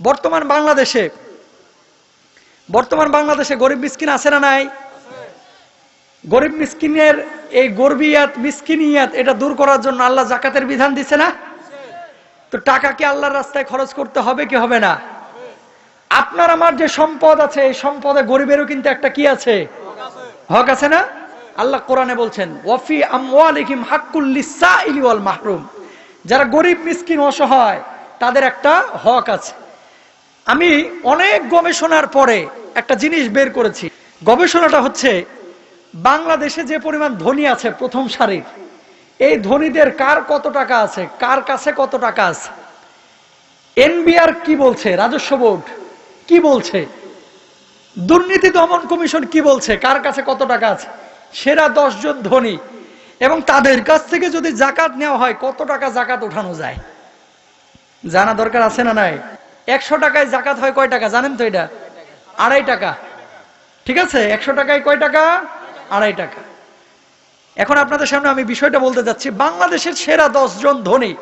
বর্তমান বাংলাদেশে বর্তমান বাংলাদেশে গরিব মিসকিন আছে না নাই? গরিব মিসকিনের এই গর্বিয়াত, মিসকিনিয়াত এটা দূর করার জন্য আল্লাহ জাকাতের বিধান দিছে না? তো টাকা কি আল্লাহর রাস্তায় খরচ করতে হবে কি হবে না? আপনার আমার যে সম্পদ আছে, এই সম্পদে গরিবেরও কিন্তু একটা কি আছে? হক আছে না? আল্লাহ কোরআনে বলছেন, ওয়াফি আমওয়ালিহিম হাক্কুল লিসাইলি ওয়াল মাহরুম। যারা গরিব, মিসকিন, অসহায়, তাদের একটা হক আছে। আমি অনেক গবেষণার পরে একটা জিনিস বের করেছি। গবেষণাটা হচ্ছে, বাংলাদেশে যে পরিমাণ ধনী আছে প্রথম সারির, এই ধনীদের কার কত টাকা আছে, কার কাছে কত টাকা আছে? এনবিআর কি বলছে? রাজস্ব বোর্ড কি বলছে? দুর্নীতি দমন কমিশন কি বলছে? কার কাছে কত টাকা আছে? সেরা জন ধনী। এবং তাদের কাছ থেকে যদি জাকাত নেওয়া হয়, কত টাকা জাকাত উঠানো যায়? জানা দরকার আছে না নাই? একশো টাকায় জাকাত হয় কয় টাকা? জানেন তো এটা? আড়াই টাকা। ঠিক আছে? একশো টাকায় কয় টাকা? আড়াই টাকা। এখন আপনাদের সামনে আমি বিষয়টা বলতে যাচ্ছি। বাংলাদেশের সেরা জন ধনী,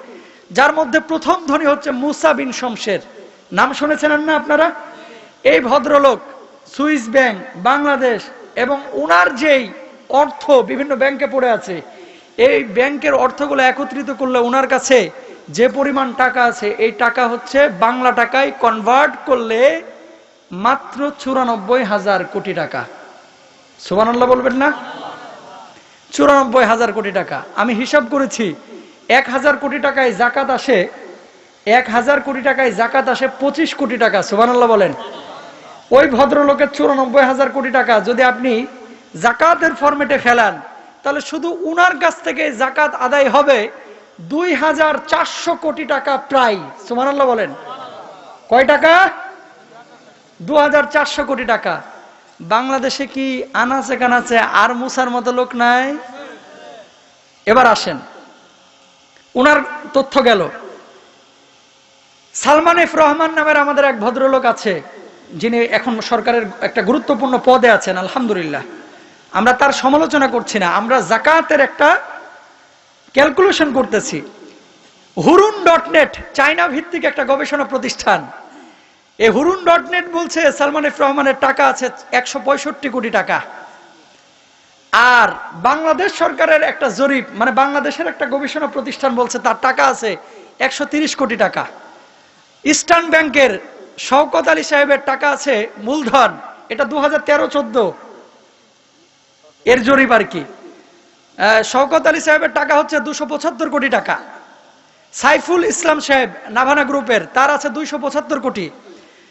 যার মধ্যে প্রথম ধনী হচ্ছে মুসা বিন শমশের। নাম শুনেছেন না আপনারা? এই ভদ্রলোক সুইস ব্যাংক, বাংলাদেশ এবং ওনার যেই অর্থ বিভিন্ন ব্যাংকে পড়ে আছে, এই ব্যাংকের অর্থগুলো একত্রিত করলে ওনার কাছে যে পরিমাণ টাকা আছে, এই টাকা হচ্ছে বাংলা টাকায় কনভার্ট করলে মাত্র চুরানব্বই হাজার কোটি টাকা। সুবানাল্লাহ বলবেন না? চুরানব্বই হাজার কোটি টাকা। আমি হিসাব করেছি, এক হাজার কোটি টাকায় জাকাত আসে, এক হাজার কোটি টাকায় জাকাত আসে পঁচিশ কোটি টাকা সুবানাল্লাহ বলেন। ওই ভদ্রলোকের চুরানব্বই হাজার কোটি টাকা যদি আপনি জাকাতের ফরম্যাটে ফেলান, তাহলে শুধু উনার কাছ থেকে জাকাত আদায় হবে দুই হাজার চারশো কোটি টাকা প্রায় সুমানাল্লাহ বলেন। কয় টাকা? দু হাজার চারশো কোটি টাকা। বাংলাদেশে কি আনাচে কানাচে আর মুসার মতো লোক নাই? এবার আসেন। উনার তথ্য গেল। সালমান এফ রহমান নামের আমাদের এক ভদ্রলোক আছে, যিনি এখন সরকারের একটা গুরুত্বপূর্ণ পদে আছেন, আলহামদুলিল্লাহ। আমরা তার সমালোচনা করছি না। আমরা জাকাতের একটা ক্যালকুলেশন করতেছি। হুরুন ডট নেট চাইনা ভিত্তিক একটা গবেষণা প্রতিষ্ঠান। এই হুরুন ডট নেট বলছে, সালমান এফ রহমানের টাকা আছে একশো পঁয়ষট্টি কোটি টাকা। আর বাংলাদেশ সরকারের একটা জরিপ মানে বাংলাদেশের একটা গবেষণা প্রতিষ্ঠান বলছে, তার টাকা আছে একশো কোটি টাকা। ইস্টার্ন ব্যাংকের শওকত আলী সাহেবের টাকা আছে মূলধন, এটা দু হাজার তেরো চোদ্দ। এর জরিপ আর কি। শওকত আলী সাহেবের টাকা হচ্ছে দুশো পঁচাত্তর কোটি টাকা। সাইফুল ইসলাম সাহেব, নাভানা গ্রুপের, তার আছে দুইশো পঁচাত্তর কোটি।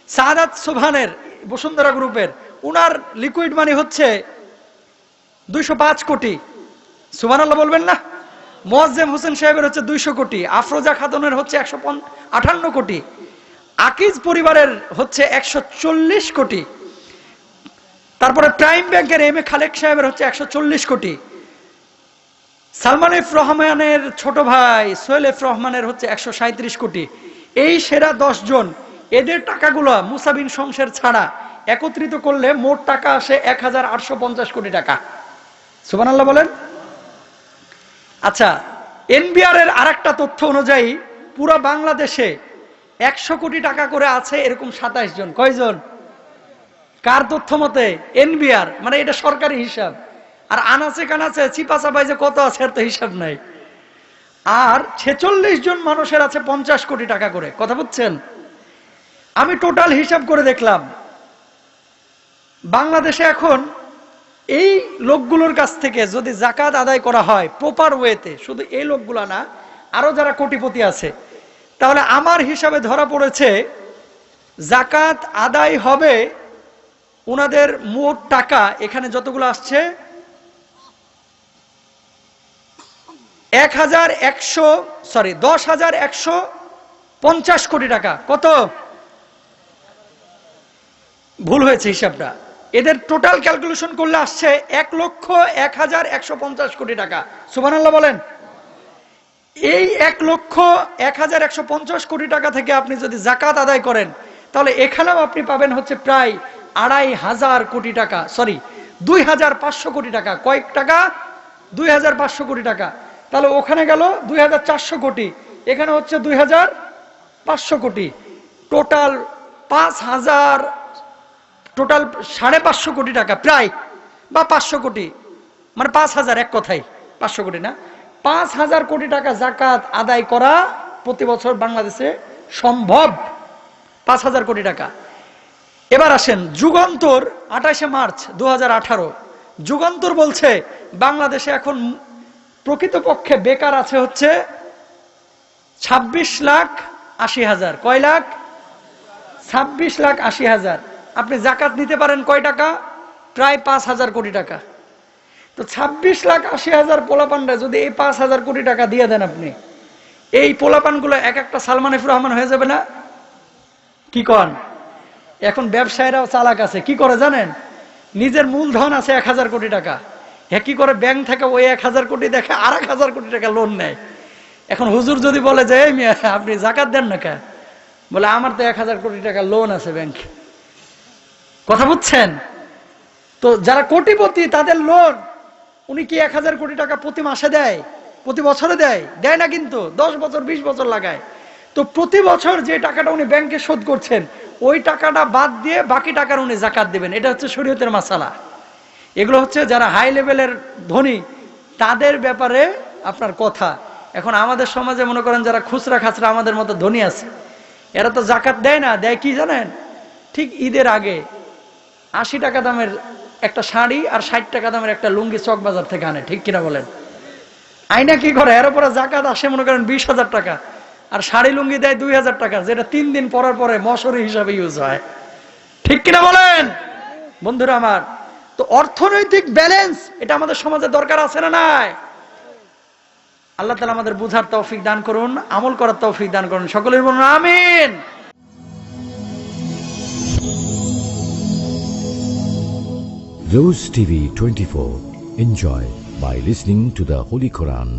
সাহাদাত সোভানের বসুন্ধরা গ্রুপের, উনার লিকুইড মানি হচ্ছে দুইশো পাঁচ কোটি। সুমান আল্লাহ বলবেন না? মোয়াজ্জেম হোসেন সাহেবের হচ্ছে দুইশো কোটি। আফরোজা খাতুনের হচ্ছে একশো আঠান্ন কোটি। আকিজ পরিবারের হচ্ছে একশো চল্লিশ কোটি। তারপরে প্রাইম ব্যাংকের এম এ খালেক সাহেবের হচ্ছে একশো চল্লিশ কোটি। সালমান এফ রহমানের ছোট ভাই সোহেল এফ রহমানের হচ্ছে একশো কোটি। এই সেরা জন, এদের টাকাগুলো মুসাবিন শমশের ছাড়া একত্রিত করলে মোট টাকা আসে এক হাজার আটশো পঞ্চাশ কোটি টাকা। সুবান আল্লাহ বলেন। আচ্ছা এনবিআর এর আর তথ্য অনুযায়ী পুরা বাংলাদেশে একশো কোটি টাকা করে আছে এরকম সাতাইশ জন। কয়জন? কার তথ্য মতে? এনবিআর মানে এটা সরকারি হিসাব। আর আনাচে কানাচে চিপা চাপাই যে কত আছে তো হিসাব নাই। আর ছেচল্লিশ জন মানুষের আছে পঞ্চাশ কোটি টাকা করে, কথা বুঝছেন? আমি টোটাল হিসাব করে দেখলাম, বাংলাদেশে এখন এই লোকগুলোর কাছ থেকে যদি জাকাত আদায় করা হয় প্রপার ওয়েতে শুধু এই লোকগুলা না, আরও যারা কোটিপতি আছে, তাহলে আমার হিসাবে ধরা পড়েছে, জাকাত আদায় হবে ওনাদের মোট টাকা এখানে যতগুলো আসছে এক হাজার একশো সরি দশ হাজার একশো পঞ্চাশ কোটি টাকা। কত? ভুল হয়েছে হিসাবটা। এদের টোটাল ক্যালকুলেশন করলে আসছে এক লক্ষ এক হাজার একশো পঞ্চাশ কোটি টাকা। সুবান বলেন। এই এক লক্ষ এক হাজার একশো পঞ্চাশ কোটি টাকা থেকে আপনি যদি জাকাত আদায় করেন, তাহলে এখানেও আপনি পাবেন হচ্ছে প্রায় আড়াই হাজার কোটি টাকা। সরি দুই হাজার পাঁচশো কোটি টাকা। কয়েক টাকা? দুই হাজার পাঁচশো কোটি টাকা। তাহলে ওখানে গেল দুই হাজার চারশো কোটি, এখানে হচ্ছে দুই হাজার পাঁচশো কোটি। টোটাল পাঁচ হাজার টোটাল সাড়ে পাঁচশো কোটি টাকা প্রায়, বা পাঁচশো কোটি। মানে পাঁচ হাজার এক কথাই পাঁচশো কোটি না। পাঁচ হাজার কোটি টাকা জাকাত আদায় করা প্রতি বছর বাংলাদেশে সম্ভব। পাঁচ হাজার কোটি টাকা। এবার আসেন, যুগান্তর, আঠাশে মার্চ দু যুগান্তর বলছে, বাংলাদেশে এখন প্রকৃতপক্ষে বেকার আছে হচ্ছে ছাব্বিশ লাখ আশি হাজার। কয় লাখ? ছাব্বিশ লাখ আশি হাজার। আপনি জাকাত নিতে পারেন কয় টাকা? প্রায় পাঁচ হাজার কোটি টাকা। তো ছাব্বিশ লাখ আশি হাজার পোলাপানরা যদি এই পাঁচ হাজার কোটি টাকা দিয়ে দেন আপনি, এই পোলাপানগুলো এক একটা সালমান এফুর রহমান হয়ে যাবে না? কি কন? এখন ব্যবসায়ীরাও চালাক আছে। কি করে জানেন? নিজের মূলধন আছে এক হাজার কোটি টাকা। কি করে ব্যাংক থেকে ওই এক হাজার কোটি দেখে আর এক হাজার কোটি টাকা লোন নেয়। এখন হুজুর যদি বলে যে "এই মিয়া, আপনি জাকাত দেন না কে বলে আমার তো এক হাজার কোটি টাকা লোন আছে ব্যাংকে কথা বুঝছেন? তো যারা কোটিপতি তাদের লোন উনি কি এক হাজার কোটি টাকা প্রতি মাসে দেয়? প্রতি বছরে দেয়? দেয় না কিন্তু দশ বছর বিশ বছর লাগায়। তো প্রতি বছর যে টাকাটা উনি ব্যাংকে শোধ করছেন ওই টাকাটা বাদ দিয়ে বাকি টাকার উনি জাকাত দেবেন। এটা হচ্ছে শরীয়তের মাসালা। এগুলো হচ্ছে যারা হাই লেভেলের ধনী, তাদের ব্যাপারে আপনার কথা। এখন আমাদের সমাজে মনে করেন যারা খুচরা খাচরা আমাদের মতো ধনী আছে, এরা তো জাকাত দেয় না, দেয় কি জানেন? ঠিক ঈদের আগে আশি টাকা দামের একটা শাড়ি আর ষাট টাকা দামের একটা লুঙ্গি চক বাজার থেকে আনে, ঠিক কিনা বলেন? আইনা কি করে? এর উপরে জাকাত আসে মনে করেন বিশ হাজার টাকা, আর শাড়ি লুঙ্গি দেয় দুই হাজার টাকা, যেটা তিন দিন পরার পরে মশরি হিসাবে ইউজ হয়। ঠিক কিনা বলেন? বন্ধুরা আমার তো অর্থনৈতিক ব্যালেন্স, এটা আমাদের সমাজে দরকার আছে না নাই আল্লাহ তালা আমাদের বুঝার তৌফিক দান করুন, আমল করার তৌফিক দান করুন সকলের বলুন, আমিন Rose TV 24. Enjoy by listening to the Holy Quran.